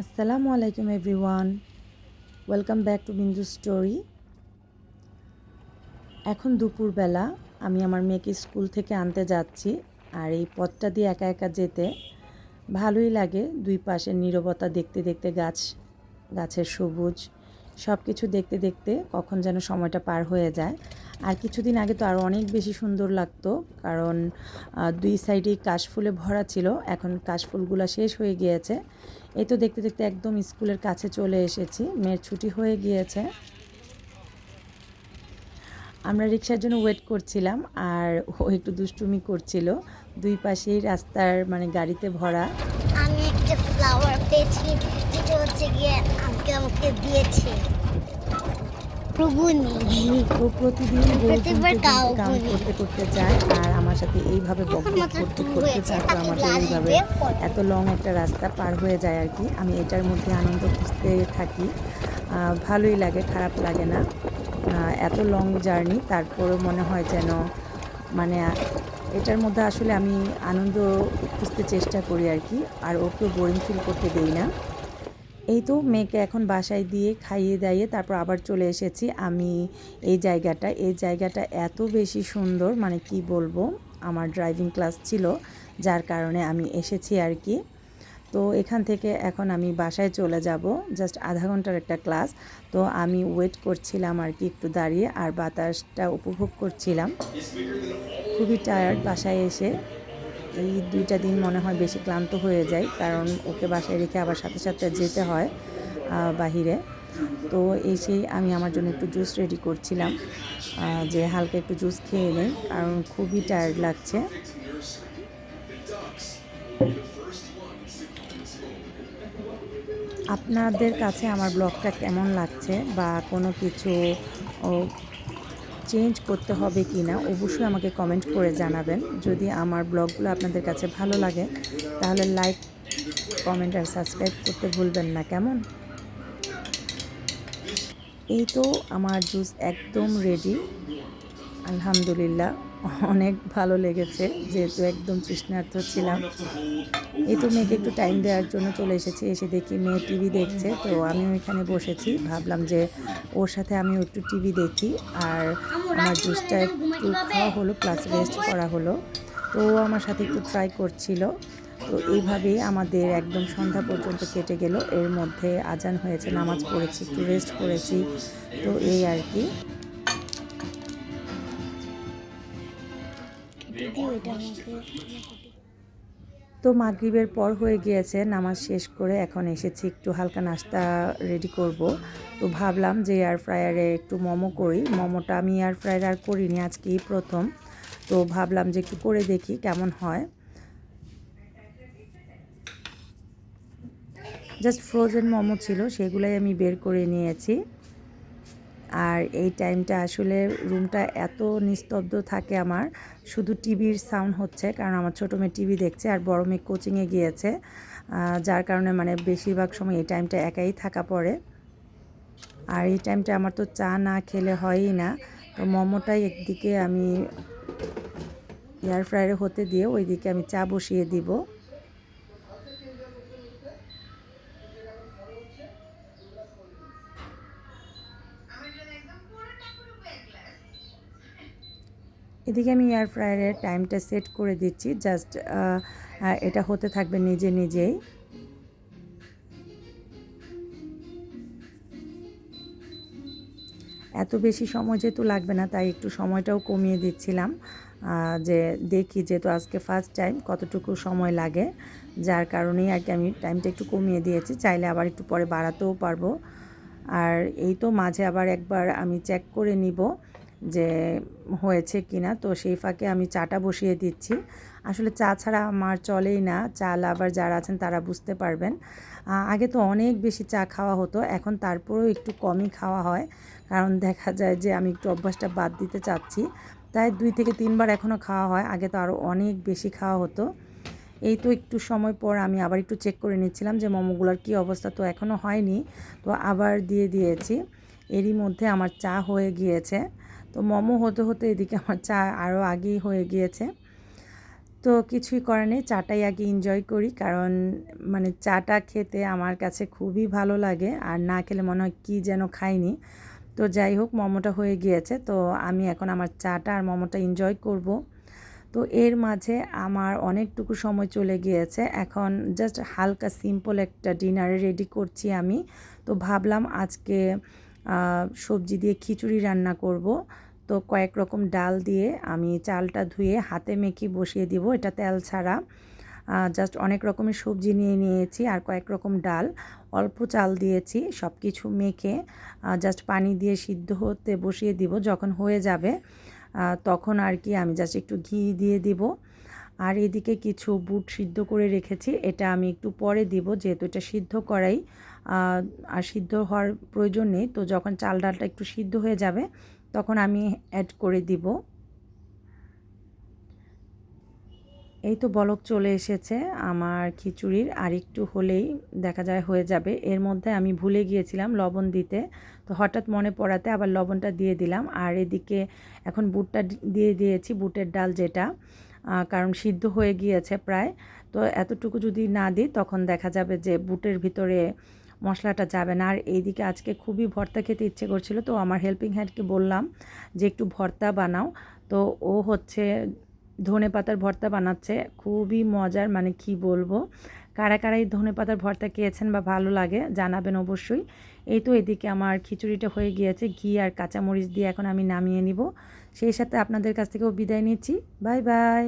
আসসালামু আলাইকুম everyone. Welcome back to Bindu story. এখন দুপুরবেলা আমি আমার মেয়েকে স্কুল থেকে আনতে যাচ্ছি আর এই পথটা দিয়ে একা একা যেতে ভালোই লাগে। দুই পাশে নীরবতা দেখতে দেখতে গাছ, গাছের সবুজ সব কিছু দেখতে দেখতে কখন যেন সময়টা পার হয়ে যায়। আর কিছুদিন আগে তো আরও অনেক বেশি সুন্দর লাগতো, কারণ দুই সাইডেই কাশফুলে ভরা ছিল, এখন কাশফুলগুলো শেষ হয়ে গিয়েছে। এই তো দেখতে দেখতে একদম স্কুলের কাছে চলে এসেছি, মেয়ের ছুটি হয়ে গিয়েছে। আমরা রিক্সার জন্য ওয়েট করছিলাম, আর ও একটু দুষ্টুমি করছিল। দুই পাশেই রাস্তার মানে গাড়িতে ভরা। ফ্লাওয়ার পেয়েছি যেটা হচ্ছে গিয়ে আমাকে আমাকে দিয়েছে। ও প্রতিদিন প্রতিবার কাউ করতে করতে যায় আর আমার সাথে এইভাবে বক করতে glass এইভাবে এত লং একটা রাস্তা পার হয়ে যায় আর কি। আমি এটার মধ্যে আনন্দ খুঁজতে থাকি। ভালোই লাগে খারাপ লাগে না। এত লং জার্নি তারপরেও মনে হয় যেন মানে এটার মধ্যে আসলে আমি আনন্দ খুঁজতে চেষ্টা করি আর কি, আর ওকেও বোরিং ফিল করতে দিই না। এই তো মেয়েকে এখন বাসায় দিয়ে খাইয়ে দাইয়ে তারপর আবার চলে এসেছি আমি এই জায়গাটা এই জায়গাটা এত বেশি সুন্দর মানে কি বলব, আমার ড্রাইভিং ক্লাস ছিল, যার কারণে আমি এসেছি আর কি। তো এখান থেকে এখন আমি বাসায় চলে যাব। জাস্ট আধা ঘণ্টার একটা ক্লাস। তো আমি ওয়েট করছিলাম আর কি একটু দাঁড়িয়ে আর বাতাসটা উপভোগ করছিলাম। খুবই টায়ার্ড বাসায় এসে। এই দুইটা দিন মনে হয় বেশি ক্লান্ত হয়ে যায় কারণ ওকে বাসায় রেখে আবার সাথে সাথে যেতে হয় বাহিরে। তো এসেই আমি আমার জন্য একটু জুস রেডি করছিলাম। যে হালকা একটু জুস খেয়ে নেই কারণ খুবই টায়ার্ড লাগছে। আপনাদের কাছে আমার ব্লগটা কেমন লাগছে বা কোনো কিছু চেঞ্জ করতে হবে কি না অবশ্যই আমাকে কমেন্ট করে জানাবেন। যদি আমার ব্লগগুলো আপনাদের কাছে ভালো লাগে, তাহলে লাইক কমেন্ট আর সাবস্ক্রাইব করতে ভুলবেন না, কেমন? এই তো আমার জুস একদম রেডি আলহামদুলিল্লাহ। অনেক ভালো লেগেছে, যেহেতু একদম তৃষ্ণার্থ ছিলাম। এই তো মেয়েকে একটু টাইম দেওয়ার জন্য চলে এসেছি, এসে দেখি মেয়ে টিভি দেখছে, তো আমিও এখানে বসেছি। ভাবলাম যে ওর সাথে আমিও একটু টিভি দেখি, আর আমার জুসটা একটু খাওয়া হলো প্লাস রেস্ট করা হলো। তো ও আমার সাথে একটু ট্রাই করছিল, তো এইভাবেই আমাদের একদম সন্ধ্যা পর্যন্ত কেটে গেল। এর মধ্যে আজান হয়েছে, নামাজ পড়েছি, একটু রেস্ট করেছি, তো এই আর কি। তো মাগরিবের পর হয়ে গিয়েছে, নামাজ শেষ করে এখন এসেছি একটু হালকা নাস্তা রেডি করব। তো ভাবলাম যে এয়ার ফ্রায়ারে একটু মোমো করি। মোমোটা আমি এয়ার ফ্রায়ার আর করিনি, আজকেই প্রথম। তো ভাবলাম যে একটু করে দেখি কেমন হয়। জাস্ট ফ্রোজেন মোমো ছিল, সেগুলাই আমি বের করে নিয়েছি। আর এই টাইমটা আসলে রুমটা এত নিস্তব্ধ থাকে আমার, শুধু টিভির সাউন্ড হচ্ছে, কারণ আমার ছোটো মেয়ে টিভি দেখছে আর বড় মেয়ে কোচিংয়ে গিয়েছে। যার কারণে মানে বেশিরভাগ সময় এই টাইমটা একাই থাকা পড়ে। আর এই টাইমটা আমার তো চা না খেলে হয়ই না। তো মোমোটাই একদিকে আমি এয়ার ফ্রায়ারে হতে দিয়ে ওইদিকে আমি চা বসিয়ে দিব। এদিকে আমি এয়ার ফ্রায়ারের টাইমটা সেট করে দিচ্ছি। জাস্ট এটা হতে থাকবে নিজে নিজেই। এত বেশি সময় যেহেতু লাগবে না, তাই একটু সময়টাও কমিয়ে দিচ্ছিলাম। যে দেখি যেহেতু আজকে ফার্স্ট টাইম কতটুকু সময় লাগে। যার কারণেই আর কি আমি টাইমটা একটু কমিয়ে দিয়েছি। চাইলে আবার একটু পরে বাড়াতেও পারব। আর এই তো মাঝে আবার একবার আমি চেক করে নিব। যে হয়েছে কি না তো সেই ফাঁকে আমি চাটা বসিয়ে দিচ্ছি। আসলে চা ছাড়া আমার চলেই না, চা লাভার যারা আছেন তারা বুঝতে পারবেন। আগে তো অনেক বেশি চা খাওয়া হতো, এখন তারপরেও একটু কমই খাওয়া হয়। কারণ দেখা যায় যে আমি একটু অভ্যাসটা বাদ দিতে চাচ্ছি। তাই দুই থেকে তিনবার এখনও খাওয়া হয়, আগে তো আরও অনেক বেশি খাওয়া হতো। এই তো একটু সময় পর আমি আবার একটু চেক করে নিচ্ছিলাম যে মোমোগুলোর কী অবস্থা, তো এখনও হয়নি। তো আবার দিয়ে দিয়েছি। এরই মধ্যে আমার চা হয়ে গিয়েছে। তো মোমো হতে হতে এদিকে আমার চা আরও আগেই হয়ে গিয়েছে। তো কিছুই করার নেই, চাটাই আগে এনজয় করি, কারণ মানে চাটা খেতে আমার কাছে খুবই ভালো লাগে, আর না খেলে মনে হয় কী যেন খাইনি। তো যাই হোক, মোমোটা হয়ে গিয়েছে, তো আমি এখন আমার চাটা আর মোমোটা এনজয় করব। তো এর মাঝে আমার অনেকটুকু সময় চলে গিয়েছে, এখন জাস্ট হালকা সিম্পল একটা ডিনারে রেডি করছি আমি। তো ভাবলাম আজকে সবজি দিয়ে খিচুড়ি রান্না করব। তো কয়েক রকম ডাল দিয়ে আমি চালটা ধুয়ে হাতে মেখে বসিয়ে দিব, এটা তেল ছাড়া। জাস্ট অনেক রকমের সবজি নিয়ে নিয়েছি আর কয়েক রকম ডাল। অল্প চাল দিয়েছি সব কিছু মেখে জাস্ট পানি দিয়ে সিদ্ধ হতে বসিয়ে দিব, যখন হয়ে যাবে তখন আর কি আমি জাস্ট একটু ঘি দিয়ে দিব। আর এদিকে কিছু বুট সিদ্ধ করে রেখেছি, এটা আমি একটু পরে দিব যেহেতু এটা সিদ্ধ করাই। আর সিদ্ধ হওয়ার প্রয়োজন নেই, তো যখন চাল ডালটা একটু সিদ্ধ হয়ে যাবে তখন আমি অ্যাড করে দিব। এই তো বলক চলে এসেছে আমার খিচুড়ির, আর একটু হলেই দেখা যায় হয়ে যাবে। এর মধ্যে আমি ভুলে গিয়েছিলাম লবণ দিতে, তো হঠাৎ মনে পড়াতে আবার লবণটা দিয়ে দিলাম। আর এদিকে এখন বুটটা দিয়ে দিয়েছি, বুটের ডাল যেটা। কারণ সিদ্ধ হয়ে গিয়েছে প্রায়। তো এতটুকু যদি না দিই, তখন দেখা যাবে যে বুটের ভিতরে মশলাটা যাবে না। আর এইদিকে আজকে খুবই ভর্তা খেতে ইচ্ছে করছিল, তো আমার হেল্পিং হ্যান্ডকে বললাম যে একটু ভর্তা বানাও। তো ও হচ্ছে ধনে পাতার ভর্তা বানাচ্ছে, খুবই মজার মানে কি বলব? কারা কারা এই ধনে পাতার ভর্তা খেয়েছেন বা ভালো লাগে জানাবেন অবশ্যই। এই তো এদিকে আমার খিচুড়িটা হয়ে গিয়েছে, ঘি আর কাঁচামরিচ দিয়ে এখন আমি নামিয়ে নিব। সেই সাথে আপনাদের কাছ থেকেও বিদায় নিচ্ছি। Bye bye.